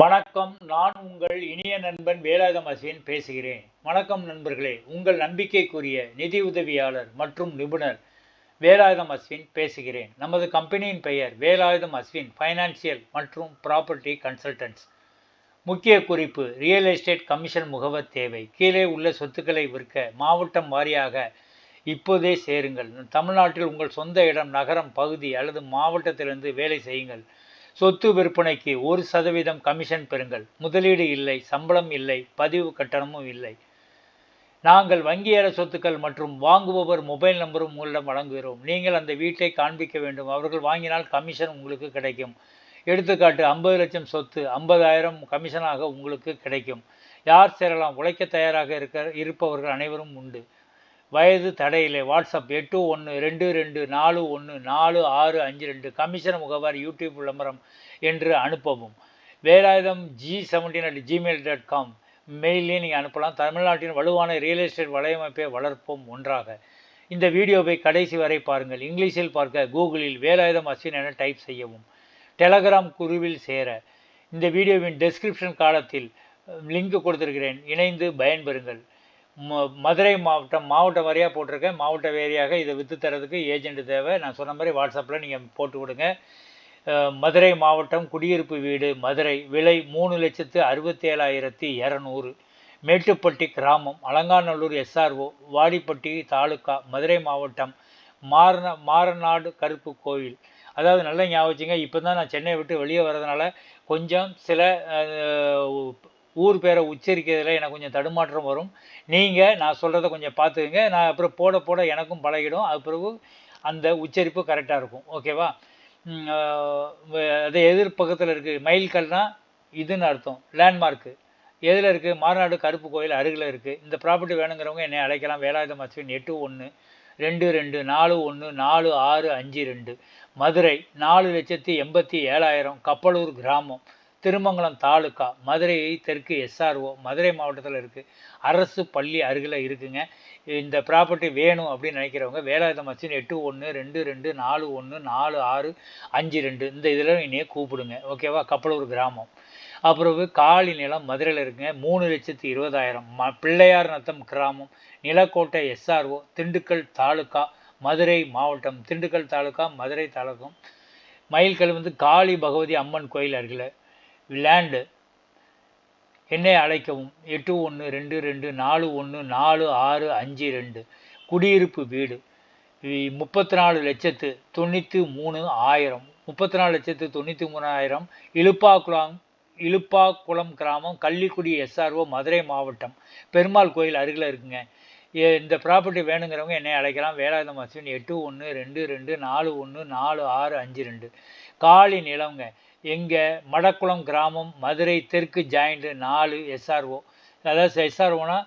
வணக்கம். நான் உங்கள் இனிய நண்பன் வேலாயுதம் பேசுகிறேன். வணக்கம் நண்பர்களே. உங்கள் நம்பிக்கைக்குரிய நிதி உதவியாளர் மற்றும் நிபுணர் வேலாயுதம் அஸ்வின் பேசுகிறேன். நமது கம்பெனியின் பெயர் வேலாயுதம் அஸ்வின் ஃபைனான்சியல் மற்றும் ப்ராப்பர்ட்டி கன்சல்டன்ட்ஸ் முக்கிய குறிப்பு ரியல் எஸ்டேட் கமிஷன் முகவர் தேவை. கீழே உள்ள சொத்துக்களை விற்க மாவட்டம் வாரியாக இப்போதே சேருங்கள். தமிழ்நாட்டில் உங்கள் சொந்த இடம் நகரம் பகுதி அல்லது மாவட்டத்திலிருந்து வேலை செய்யுங்கள். சொத்து விற்பனைக்கு ஒரு சதவீதம் கமிஷன் பெறுங்கள். முதலீடு இல்லை சம்பளம் இல்லை பதிவு கட்டணமும் இல்லை. நாங்கள் வங்கியேற சொத்துக்கள் மற்றும் வாங்குபவர் மொபைல் நம்பரும் உங்களிடம் வழங்குகிறோம். நீங்கள் அந்த வீட்டை காண்பிக்க வேண்டும். அவர்கள் வாங்கினால் கமிஷன் உங்களுக்கு கிடைக்கும். எடுத்துக்காட்டு ஐம்பது லட்சம் சொத்து ஐம்பதாயிரம் கமிஷனாக உங்களுக்கு கிடைக்கும். யார் சேரலாம்? உழைக்க தயாராக இருக்க இருப்பவர்கள் அனைவரும் உண்டு. வயது தடையில்லை வாட்ஸ்அப் எட்டு ஒன்று ரெண்டு ரெண்டு நாலு ஒன்று நாலு ஆறு அஞ்சு ரெண்டு. கமிஷன் முகவர் யூடியூப் விளம்பரம் என்று அனுப்பவும். Velayudham G seventeen at Gmail dot com மெயிலே நீங்கள் அனுப்பலாம். தமிழ்நாட்டின் வலுவான ரியல் எஸ்டேட் வலையமைப்பை வளர்ப்போம் ஒன்றாக. இந்த வீடியோவை கடைசி வரை பாருங்கள். இங்கிலீஷில் பார்க்க கூகுளில் வேலாயுதம் அஸ்வின் என டைப் செய்யவும். டெலகிராம் குருவில் சேர. இந்த வீடியோவின் டெஸ்கிரிப்ஷன் காலத்தில் லிங்க் கொடுத்துருக்கிறேன். இணைந்து பயன்பெறுங்கள். மதுரை மாவட்டம் மாவட்டம் வாரியாக போட்டிருக்கேன். மாவட்ட வேரியாக இதை விற்று தரதுக்கு ஏஜென்ட் தேவை. நான் சொன்ன மாதிரி வாட்ஸ்அப்பில் நீங்கள் போட்டு விடுங்க. மதுரை மாவட்டம் குடியிருப்பு வீடு மதுரை. விலை மூணு லட்சத்து அறுபத்தி ஏழாயிரத்தி இரநூறு. மேட்டுப்பட்டி கிராமம் அலங்காநல்லூர் எஸ்ஆர்ஓ வாடிப்பட்டி தாலுக்கா மதுரை மாவட்டம் மாரன மாரநாடு கருப்பு கோயில். அதாவது நல்லா ஞாபகம் இப்போ தான் நான் சென்னை விட்டு வெளியே வர்றதுனால கொஞ்சம் சில ஊர் பேரை உச்சரிக்கிறதுல எனக்கு கொஞ்சம் தடுமாற்றம் வரும். நீங்கள் நான் சொல்கிறத கொஞ்சம் பார்த்துக்குங்க. நான் அப்புறம் போட போட எனக்கும் பழகிடும். அது பிறகு அந்த உச்சரிப்பு கரெக்டாக இருக்கும். ஓகேவா அது எதிர் பக்கத்தில் இருக்குது மைல்கல்னால் இதுன்னு அர்த்தம். லேண்ட்மார்க்கு எதில் இருக்குது மாநாடு கருப்பு கோயில் அருகில் இருக்குது இந்த ப்ராப்பர்ட்டி வேணுங்கிறவங்க என்னை அழைக்கலாம். வேலாயுதம் அஸ்வின் எட்டு ஒன்று ரெண்டு ரெண்டு நாலு ஒன்று நாலு ஆறு அஞ்சு ரெண்டு. மதுரை நாலு லட்சத்தி எண்பத்தி ஏழாயிரம் கப்பலூர் கிராமம். திருமங்கலம் தாலுக்கா மதுரை தெற்கு எஸ்ஆர்ஓ மதுரை மாவட்டத்தில் இருக்குது அரசு பள்ளி அருகில் இருக்குங்க. இந்த ப்ராப்பர்ட்டி வேணும் அப்படின்னு நினைக்கிறவங்க வேலாயுதம் மச்சின் எட்டு ஒன்று ரெண்டு ரெண்டு நாலு ஒன்று நாலு ஆறு அஞ்சு ரெண்டு இந்த இதில் என்னையே கூப்பிடுங்க. ஓகேவா கப்பலூர் கிராமம். அப்புறம் காலி நிலம் மதுரையில் இருக்குங்க. மூணு லட்சத்து இருபதாயிரம். ம பிள்ளையார் நத்தம் கிராமம். நிலக்கோட்டை எஸ்ஆர்ஓ திண்டுக்கல் தாலுக்கா மதுரை மாவட்டம். திண்டுக்கல் தாலுக்கா மதுரை தாலுக்கம் மயில்கல் வந்து காளி பகவதி அம்மன் கோயில் அருகில். லேண்டு என்னை அழைக்கவும். எட்டு ஒன்று ரெண்டு ரெண்டு நாலு ஒன்று நாலு ஆறு அஞ்சு ரெண்டு. குடியிருப்பு வீடு. முப்பத்தி நாலு லட்சத்து தொண்ணூற்றி மூணு ஆயிரம். முப்பத்தி நாலு லட்சத்து தொண்ணூற்றி மூணாயிரம் இழுப்பாக்குளம் இழுப்பாக்குளம் கிராமம் கள்ளிக்குடி எஸ்ஆர்ஓ மதுரை மாவட்டம். பெருமாள் கோயில் அருகில் இருக்குங்க. இந்த ப்ராப்பர்ட்டி வேணுங்கிறவங்க என்னை அழைக்கலாம். வேலாயுதம் அஸ்வின் எட்டு ஒன்று ரெண்டு ரெண்டு நாலு ஒன்று நாலு ஆறு அஞ்சு ரெண்டு. காலி நிலவங்க எங்கள் மடக்குளம் கிராமம் மதுரை தெற்கு ஜாயிண்ட்டு நாலு எஸ்ஆர்ஓ அதாவது எஸ்ஆர்ஓனா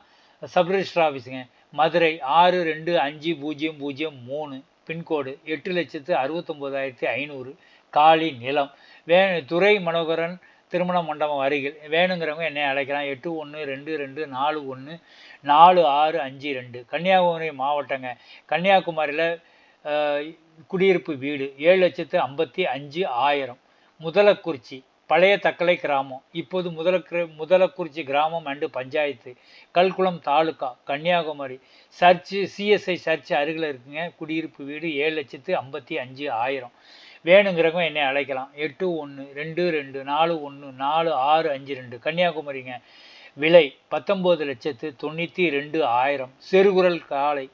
சப்ரிஜிஸ்டர் ஆஃபீஸுங்க. மதுரை ஆறு ரெண்டு அஞ்சு பூஜ்ஜியம் பூஜ்ஜியம் மூணு. பின்கோடு எட்டு லட்சத்து அறுபத்தொம்போதாயிரத்தி ஐநூறு. காலி நிலம். வே துறை மனோகரன் திருமண மண்டபம் அருகில். வேணுங்கிறவங்க என்னை அழைக்கலாம். எட்டு ஒன்று ரெண்டு ரெண்டு நாலு ஒன்று நாலு ஆறு அஞ்சு ரெண்டு. கன்னியாகுமரி மாவட்டங்க. கன்னியாகுமரியில் குடியிருப்பு வீடு ஏழு லட்சத்து ஐம்பத்தி அஞ்சு ஆயிரம். முதலக்குறிச்சி பழைய தக்கலை கிராமம். இப்போது முதலக்கு முதலக்குறிச்சி கிராமம் and panchayat. Kalkulam taluka Kanyakumari. Church CSI church அருகில் இருக்குங்க. குடியிருப்பு வீடு ஏழு லட்சத்து ஐம்பத்தி அஞ்சு ஆயிரம். வேணுங்கிறவங்க என்னை அழைக்கலாம். எட்டு ஒன்று ரெண்டு ரெண்டு நாலு ஒன்று நாலு ஆறு அஞ்சு ரெண்டு. கன்னியாகுமரிங்க. விலை பத்தொம்போது லட்சத்து தொண்ணூற்றி ரெண்டு ஆயிரம். சிறுகுரல் காலை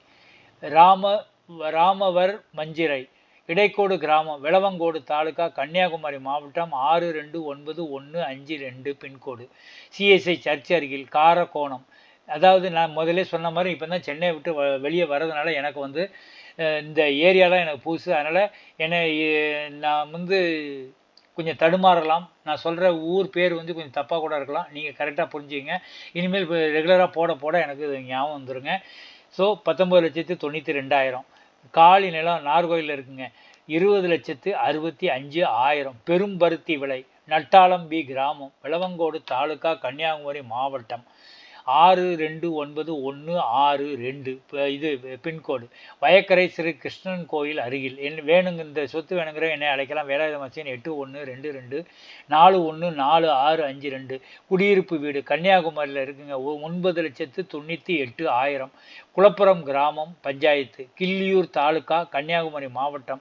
ராம ராமவர் மஞ்சிரை இடைக்கோடு கிராமம். விளவங்கோடு தாலுக்கா கன்னியாகுமரி மாவட்டம் ஆறு ரெண்டு ஒன்பது ஒன்று அஞ்சு ரெண்டு பின்கோடு. சிஎஸ்ஐ சர்ச் அருகில் காரக்கோணம் அதாவது நான் முதலே சொன்ன மாதிரி இப்போ தான் சென்னை விட்டு வெளியே வர்றதுனால எனக்கு வந்து இந்த ஏரியாலாம் எனக்கு புதுசு. அதனால் என்னை நான் வந்து கொஞ்சம் தடுமாறலாம். நான் சொல்கிற ஊர் பேர் வந்து கொஞ்சம் தப்பாக கூட இருக்கலாம். நீங்கள் கரெக்டாக புரிஞ்சுங்க இனிமேல் இப்போ ரெகுலராக போட போட எனக்கு ஞாபகம் வந்துடுங்க ஸோ பத்தொம்பது லட்சத்து தொண்ணூற்றி ரெண்டாயிரம். காலி நிலம் நார்கோயிலில் இருக்குங்க. இருபது லட்சத்து அறுபத்தி அஞ்சு ஆயிரம். பெரும்பருத்தி விலை. நட்டாளம்பி கிராமம். விளவங்கோடு தாலுக்கா கன்னியாகுமரி மாவட்டம். ஆறு ரெண்டு ஒன்பது ஒன்று ஆறு ரெண்டு. இது பின்கோடு வயக்கரை ஸ்ரீ கிருஷ்ணன் கோயில் அருகில். என் வேணுங்க இந்த சொத்து வேணுங்கிற என்னை அழைக்கலாம். வேலாயுத மசின் எட்டு ஒன்று ரெண்டு ரெண்டு. நாலு ஒன்று நாலு ஆறு அஞ்சு ரெண்டு. குடியிருப்பு வீடு. கன்னியாகுமரியில் இருக்குங்க. ஒ- ஒன்பது லட்சத்து தொண்ணூற்றி எட்டு ஆயிரம். குளப்புறம் கிராமம் பஞ்சாயத்து கிள்ளியூர் தாலுக்கா கன்னியாகுமரி மாவட்டம்.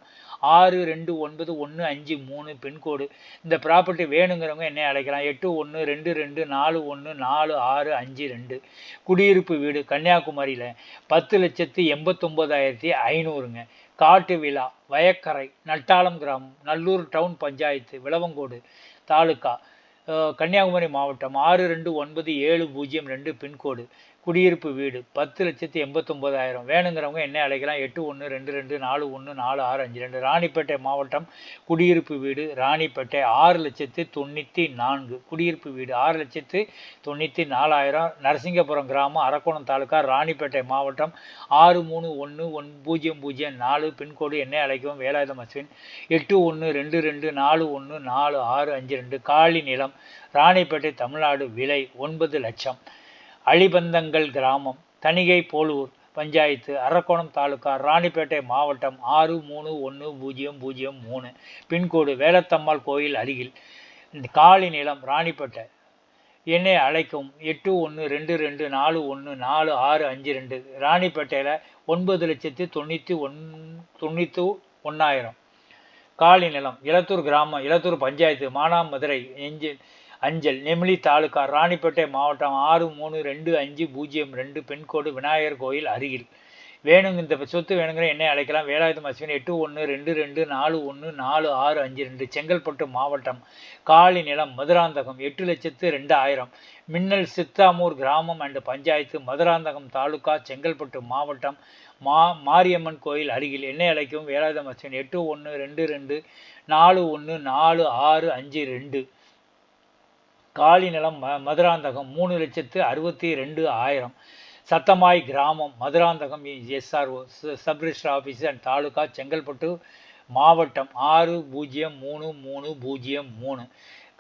ஆறு ரெண்டு ஒன்பது ஒன்று அஞ்சு மூணு பின்கோடு. இந்த ப்ராப்பர்ட்டி வேணுங்கிறவங்க என்னை அழைக்கலாம். எட்டு ஒன்று ரெண்டு ரெண்டு நாலு ஒன்று நாலு ஆறு அஞ்சு ரெண்டு. குடியிருப்பு வீடு கன்னியாகுமரியில் பத்து லட்சத்து எண்பத்தொம்போதாயிரத்தி ஐநூறுங்க. காட்டு விழா வயக்கரை நட்டாளம் கிராமம் நல்லூர் டவுன் பஞ்சாயத்து விளவங்கோடு தாலுக்கா கன்னியாகுமரி மாவட்டம். ஆறு ரெண்டு ஒன்பது ஏழு பூஜ்ஜியம் ரெண்டு பின்கோடு. குடியிருப்பு வீடு பத்து லட்சத்தி எண்பத்தொம்போதாயிரம் வேணுங்கிறவங்க என்ன அழைக்கலாம்? எட்டு ஒன்று ரெண்டு ரெண்டு நாலு ஒன்று நாலு ஆறு அஞ்சு ரெண்டு. ராணிப்பேட்டை மாவட்டம் குடியிருப்பு வீடு ராணிப்பேட்டை ஆறு லட்சத்து தொண்ணூற்றி நான்கு. குடியிருப்பு வீடு ஆறு லட்சத்து தொண்ணூற்றி நாலாயிரம். நரசிங்கபுரம் கிராமம் அரக்கோணம் தாலுக்கா ராணிப்பேட்டை மாவட்டம் ஆறு மூணு ஒன்று ஒன் பூஜ்ஜியம் பூஜ்ஜியம் நாலு. பின்கோடு என்னை அழைக்கவும் வேலாயுதம் அஸ்வின் எட்டு ஒன்று ரெண்டு ரெண்டு நாலு ஒன்று நாலு ஆறு அஞ்சு ரெண்டு. காலி நிலம் ராணிப்பேட்டை தமிழ்நாடு விலை ஒன்பது லட்சம். அழிபந்தங்கள் கிராமம் தணிகை போலூர் பஞ்சாயத்து அரக்கோணம் தாலுக்கா ராணிப்பேட்டை மாவட்டம் ஆறு மூணு ஒன்று பூஜ்ஜியம் பூஜ்ஜியம் மூணு. பின்கோடு வேலத்தம்மாள் கோயில் அருகில் காலி நிலம் ராணிப்பேட்டை. என்னை அழைக்கும் எட்டு ஒன்று ரெண்டு ரெண்டு நாலு ஒன்று நாலு ஆறு அஞ்சு ரெண்டு. ராணிப்பேட்டையில் ஒன்பது லட்சத்தி தொண்ணூற்றி ஒன் தொண்ணூற்றி ஒன்றாயிரம் காலி நிலம் இலத்தூர் கிராமம் இலத்தூர் பஞ்சாயத்து மானாமதுரை எஞ்சின் அஞ்சல் நெமிலி தாலுகா ராணிப்பேட்டை மாவட்டம் ஆறு மூணு ரெண்டு அஞ்சு பூஜ்ஜியம் ரெண்டு பின்கோடு விநாயகர் கோயில் அருகில். வேணுங்க இந்த சொத்து வேணுங்கிற என்னை அழைக்கலாம். வேலாயுதம் அஸ்வின் எட்டு ஒன்று ரெண்டு ரெண்டு நாலு ஒன்று நாலு ஆறு அஞ்சு ரெண்டு செங்கல்பட்டு மாவட்டம். காலி நிலம் மதுராந்தகம் எட்டு லட்சத்து ரெண்டாயிரம். மின்னல் சித்தாமூர் கிராமம் அண்டு பஞ்சாயத்து மதுராந்தகம் தாலுகா செங்கல்பட்டு மாவட்டம் மா மாரியம்மன் கோயில் அருகில். என்னை அழைக்கும் வேலாயுதம் அஸ்வின் எட்டு ஒன்று ரெண்டு ரெண்டு நாலு ஒன்று நாலு ஆறு அஞ்சு ரெண்டு. காலி நிலம் ம மதுராந்தகம் மூணு லட்சத்து அறுபத்தி ரெண்டு ஆயிரம். சத்தமாய் கிராமம் Madurantakam SRO sub register office and taluka Chengalpattu மாவட்டம் ஆறு பூஜ்ஜியம் மூணு மூணு பூஜ்ஜியம் மூணு.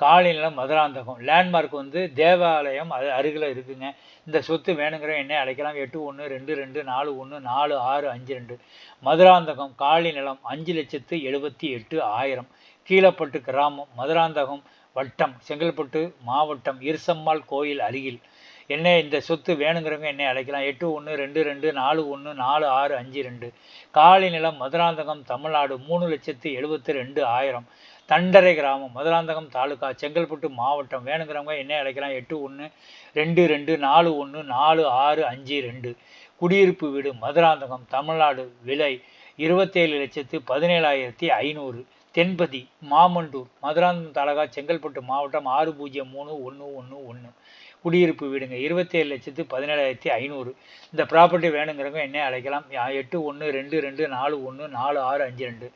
காலி நிலம் மதுராந்தகம். லேண்ட்மார்க் வந்து தேவாலயம் அது அருகில் இருக்குங்க. இந்த சொத்து வேணுங்கிற என்னை அழைக்கலாம். எட்டு ஒன்று ரெண்டு ரெண்டு நாலு ஒன்று நாலு ஆறு அஞ்சு ரெண்டு. மதுராந்தகம் காலி நிலம் அஞ்சு லட்சத்து எழுபத்தி எட்டு ஆயிரம். கீழப்பட்டு கிராமம் மதுராந்தகம் வட்டம் செங்கல்பட்டு மாவட்டம் இருசம்மாள் கோயில் அருகில். என்ன இந்த சொத்து வேணுங்கிறவங்க என்னை அழைக்கலாம். எட்டு ஒன்று ரெண்டு ரெண்டு நாலு ஒன்று நாலு ஆறு அஞ்சு ரெண்டு. காலி நிலம் மதுராந்தகம் தமிழ்நாடு மூணு லட்சத்து எழுபத்தி ரெண்டு ஆயிரம். தண்டரை கிராமம் மதுராந்தகம் தாலுகா செங்கல்பட்டு மாவட்டம் வேணுங்கிறவங்க என்னை அழைக்கலாம். எட்டு ஒன்று ரெண்டு ரெண்டு நாலு ஒன்று நாலு ஆறு அஞ்சு ரெண்டு. குடியிருப்பு வீடு மதுராந்தகம் தமிழ்நாடு விலை இருபத்தேழு லட்சத்து பதினேழாயிரத்தி ஐநூறு. தென்பதி மாமண்டூர் மதுராந்தகம் தாலகா செங்கல்பட்டு மாவட்டம் ஆறு பூஜ்ஜியம் மூணு ஒன்று ஒன்று ஒன்று குடியிருப்பு வீடுங்க. இருபத்தேழு லட்சத்து பதினேழாயிரத்தி ஐநூறு. இந்த ப்ராப்பர்ட்டி வேணுங்கிறவங்க என்ன அழைக்கலாம். எட்டு ஒன்று ரெண்டு ரெண்டு நாலு ஒன்று நாலு ஆறு அஞ்சு ரெண்டு.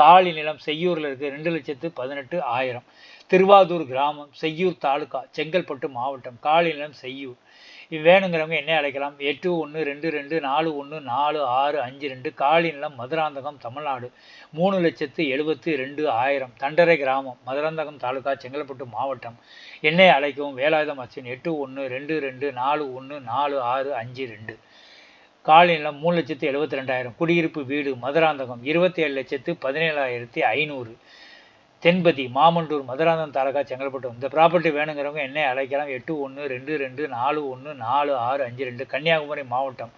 காலி நிலம் செய்யூரில் இருக்குது ரெண்டு லட்சத்து பதினெட்டு ஆயிரம். திருவாதூர் கிராமம் செய்யூர் தாலுகா செங்கல்பட்டு மாவட்டம் காலி நிலம் செய்யூர். இது வேணுங்கிறவங்க என்ன அழைக்கலாம்? எட்டு ஒன்று ரெண்டு ரெண்டு நாலு ஒன்று நாலு ஆறு அஞ்சு ரெண்டு காலிநிலம் மதுராந்தகம் தமிழ்நாடு. மூணு லட்சத்து எழுபத்து ரெண்டு ஆயிரம். தண்டரை கிராமம் மதுராந்தகம் தாலுகா செங்கல்பட்டு மாவட்டம். என்னை அழைக்கவும் வேலாயுதம் அச்சின் எட்டு ஒன்று ரெண்டு ரெண்டு நாலு ஒன்று நாலு ஆறு அஞ்சு ரெண்டு. காலி நிலம் மூணு லட்சத்து எழுபத்தி ரெண்டாயிரம். குடியிருப்பு வீடு மதுராந்தகம் இருபத்தி ஏழு லட்சத்து பதினேழாயிரத்தி ஐநூறு. தென்பதி மாமண்டூர் மதுராந்தம் தாலுகா செங்கல்பட்டு. இந்த ப்ராப்பர்ட்டி வேணுங்கிறவங்க என்னை அழைக்கலாம். எட்டு ஒன்று ரெண்டு ரெண்டு நாலு ஒன்று நாலு ஆறு அஞ்சு ரெண்டு. கன்னியாகுமரி மாவட்டம்.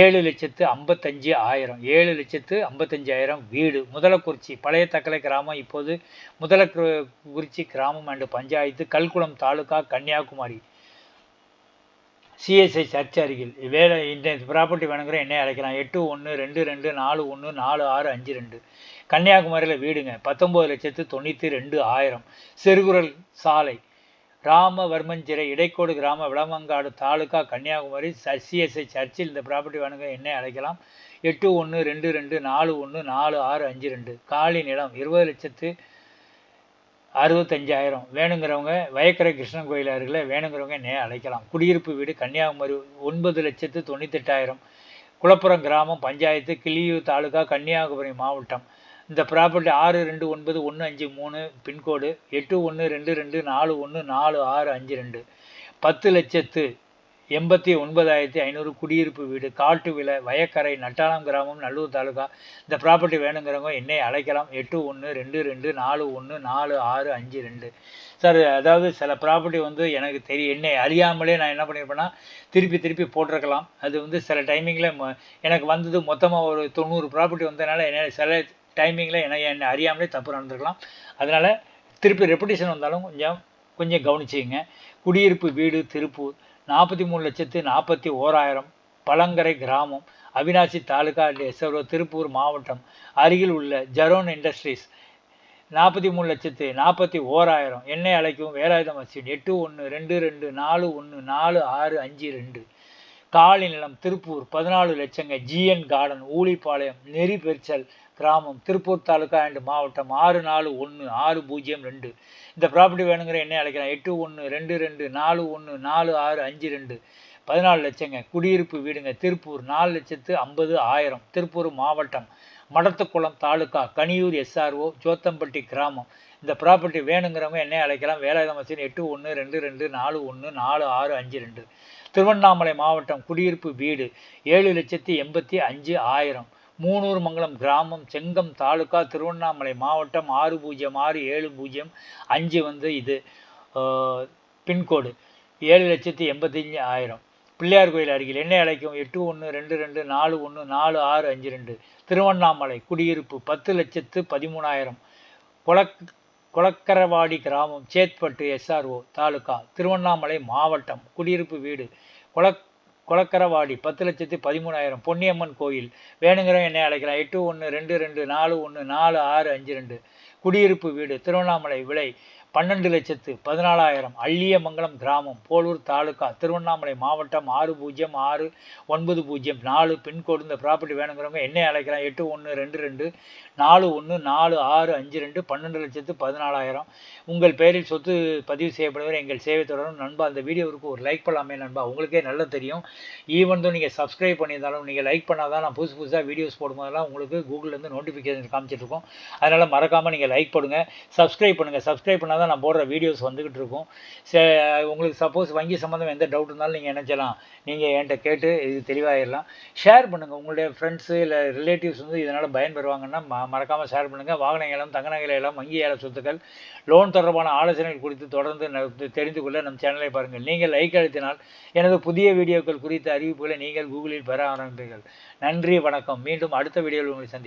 ஏழு லட்சத்து ஐம்பத்தஞ்சு ஆயிரம். ஏழு லட்சத்து ஐம்பத்தஞ்சாயிரம் வீடு. முதலக்குறிச்சி பழைய தக்கலை கிராமம். இப்போது முதலக்குறிச்சி கிராமம் and panchayat Kalkulam taluka Kanyakumari. CSI church அருகில். வேலை இந்த ப்ராப்பர்ட்டி வேணுங்கிற என்னை அழைக்கலாம். எட்டு ஒன்று ரெண்டு ரெண்டு நாலு ஒன்று நாலு ஆறு அஞ்சு ரெண்டு. கன்னியாகுமரியில் வீடுங்க. பத்தொம்பது லட்சத்து தொண்ணூற்றி ரெண்டு ஆயிரம். சிறுகுரல் சாலை. ராமவர்மஞ்சிறை இடைக்கோடு கிராம விளமங்காடு தாலுக்கா கன்னியாகுமரி. சிஎஸ்ஐ சர்ச்சில் இந்த ப்ராப்பர்ட்டி வேணுங்க என்னை அழைக்கலாம். எட்டு ஒன்று ரெண்டு ரெண்டு நாலு ஒன்று நாலு ஆறு அஞ்சு ரெண்டு. காலி நிலம் இருபது லட்சத்து அறுபத்தஞ்சாயிரம். வேணுங்கிறவங்க வயக்கரை கிருஷ்ணன் கோயில் அருகில் வேணுங்கிறவங்க நே அழைக்கலாம். குடியிருப்பு வீடு கன்னியாகுமரி ஒன்பது லட்சத்து தொண்ணூத்தெட்டாயிரம். குளப்புறம் கிராமம் பஞ்சாயத்து கிளியூர் தாலுகா கன்னியாகுமரி மாவட்டம். இந்த ப்ராப்பர்ட்டி ஆறு ரெண்டு ஒன்பது ஒன்று அஞ்சு மூணு பின்கோடு எட்டு ஒன்று ரெண்டு ரெண்டு நாலு ஒன்று நாலு ஆறு அஞ்சு ரெண்டு. பத்து லட்சத்து எண்பத்தி ஒன்பதாயிரத்தி ஐநூறு குடியிருப்பு வீடு காட்டு விலை வயக்கரை நட்டாளம் கிராமம் நல்லூர் தாலுகா. இந்த ப்ராப்பர்ட்டி வேணுங்கிறவங்க என்னை அழைக்கலாம். எட்டு ஒன்று ரெண்டு ரெண்டு நாலு ஒன்று நாலு ஆறு அஞ்சு ரெண்டு. சார் அதாவது சில ப்ராப்பர்ட்டி வந்து எனக்கு தெரியும் என்னை அறியாமலே நான் என்ன பண்ணியிருப்பேன்னா திருப்பி திருப்பி போட்டிருக்கலாம். அது வந்து சில டைமிங்கில் எனக்கு வந்தது மொத்தமாக ஒரு தொண்ணூறு ப்ராப்பர்ட்டி வந்ததுனால என்ன சில டைமிங்கில் என்ன என்னை அறியாமலே தப்பு நடந்திருக்கலாம். அதனால் திருப்பி ரெப்புடேஷன் வந்தாலும் கொஞ்சம் கொஞ்சம் கவனிச்சிங்க குடியிருப்பு வீடு திருப்பூர் நாற்பத்தி மூணு லட்சத்து நாற்பத்தி ஓராயிரம் பழங்கரை கிராமம் அவினாசி தாலுகா எஸ்எவ்ரோ திருப்பூர் மாவட்டம் அருகில் உள்ள ஜரோன் இண்டஸ்ட்ரீஸ் நாற்பத்தி மூணு லட்சத்து நாற்பத்தி ஓராயிரம் எண்ணெய் அழைக்கும் வேலாயுதம் மசீன் எட்டு ஒன்று ரெண்டு ரெண்டு நாலு ஒன்று நாலு ஆறு அஞ்சு ரெண்டு. காலி நிலம் திருப்பூர் பதினாலு லட்சங்க ஜிஎன் கார்டன் ஊழிப்பாளையம் நெறி பெருச்சல் கிராமம் திருப்பூர் தாலுக்கா அண்ட் மாவட்டம் ஆறு நாலு ஒன்று ஆறு பூஜ்ஜியம் ரெண்டு. இந்த ப்ராப்பர்ட்டி வேணுங்கிற என்ன அழைக்கலாம். எட்டு ஒன்று ரெண்டு ரெண்டு நாலு ஒன்று நாலு ஆறு அஞ்சு ரெண்டு. பதினாலு லட்சங்க. குடியிருப்பு வீடுங்க. திருப்பூர் நாலு லட்சத்து ஐம்பது ஆயிரம். திருப்பூர் மாவட்டம் மடத்துக்குளம் தாலுக்கா கனியூர் எஸ்ஆர்ஓ ஜோத்தம்பட்டி கிராமம். இந்த ப்ராப்பர்ட்டி வேணுங்கிறவங்க என்ன அழைக்கலாம். வேலாயுதம் எட்டு ஒன்று ரெண்டு ரெண்டு நாலு ஒன்று நாலு ஆறு அஞ்சு ரெண்டு. திருவண்ணாமலை மாவட்டம் குடியிருப்பு வீடு ஏழு லட்சத்தி எண்பத்தி அஞ்சு ஆயிரம். மூணூர் மங்கலம் கிராமம் செங்கம் தாலுக்கா திருவண்ணாமலை மாவட்டம் ஆறு பூஜ்ஜியம் ஆறு ஏழு பூஜ்ஜியம் அஞ்சு வந்து இது பின்கோடு. ஏழு லட்சத்தி எண்பத்தஞ்சு ஆயிரம். பிள்ளையார் கோயில் அருகில் என்ன அழைக்கும்? எட்டு ஒன்று ரெண்டு ரெண்டு நாலு ஒன்று நாலு ஆறு அஞ்சு ரெண்டு. திருவண்ணாமலை குடியிருப்பு பத்து லட்சத்து பதிமூணாயிரம். கொளக் கொளக்கரவாடி கிராமம் சேத்பட்டு எஸ்ஆர்ஓ தாலுக்கா திருவண்ணாமலை மாவட்டம் குடியிருப்பு வீடு கொளக் குளக்கரவாடி பத்து லட்சத்து பதிமூணாயிரம் பொன்னியம்மன் கோயில். வேணுங்கிறவங்க என்னை அழைக்கலாம். எட்டு ஒன்று ரெண்டு ரெண்டு நாலு ஒன்று நாலு ஆறு அஞ்சு ரெண்டு. குடியிருப்பு வீடு திருவண்ணாமலை விலை பன்னெண்டு லட்சத்து பதினாலாயிரம் அள்ளியமங்கலம் கிராமம் போலூர் தாலுகா திருவண்ணாமலை மாவட்டம் ஆறு பூஜ்ஜியம் ஆறு ஒன்பது பூஜ்ஜியம் நாலு பின்கோடு இந்த ப்ராப்பர்ட்டி வேணுங்கிறவங்க என்ன அழைக்கலாம்? எட்டு ஒன்று ரெண்டு ரெண்டு நாலு ஒன்று நாலு ஆறு அஞ்சு ரெண்டு பன்னெண்டு லட்சத்து பதினாலாயிரம். உங்கள் பெயரில் சொத்து பதிவு செய்யப்படுகிற எங்கள் சேவை தொடரும். நண்பா அந்த வீடியோவுக்கு ஒரு லைக் பண்ணலாமே நண்பா. உங்களுக்கே நல்லா தெரியும். ஈவன் தான் நீங்கள் சப்ஸ்கிரைப் பண்ணியிருந்தாலும் நீங்கள் லைக் பண்ணால் தான் நான் புதுசு புதுசாக வீடியோஸ் போடும்போதெல்லாம் உங்களுக்கு கூகுள்லேருந்து நோட்டிஃபிகேஷன் காமிச்சிட்ருக்கோம் அதனால் மறக்காமல் நீங்கள் லைக் பண்ணுங்கள் சப்ஸ்கிரைப் பண்ணுங்கள் சப்ஸ்கிரைப் பண்ணால் நான் போடுற வீடியோஸ் வந்துக்கிட்டு இருக்கும். சே உங்களுக்கு சப்போஸ் வங்கி சம்மந்தம் எந்த டவுட் இருந்தாலும் நீங்கள் நினச்சலாம் நீங்கள் என்கிட்ட கேட்டு இது தெளிவாகிடலாம் ஷேர் பண்ணுங்கள் உங்களுடைய ஃப்ரெண்ட்ஸு இல்லை ரிலேட்டிவ்ஸ் வந்து இதனால் பயன்பெறுவாங்கன்னா ம மறக்காமல் ஷேர் பண்ணுங்கள் வாகன ஏலம் தங்க நகை ஏலம் வங்கி ஏல சொத்துக்கள் லோன் தொடர்பான ஆலோசனைகள் குறித்து தொடர்ந்து தெரிந்து கொள்ள நம் சேனலை பாருங்கள். நீங்கள் லைக் அழுத்தினால் எனது புதிய வீடியோக்கள் குறித்த அறிவிப்புகளை நீங்கள் கூகுளில் பெற ஆரம்பிப்பீர்கள். நன்றி வணக்கம். மீண்டும் அடுத்த வீடியோவில் உங்களை சந்தி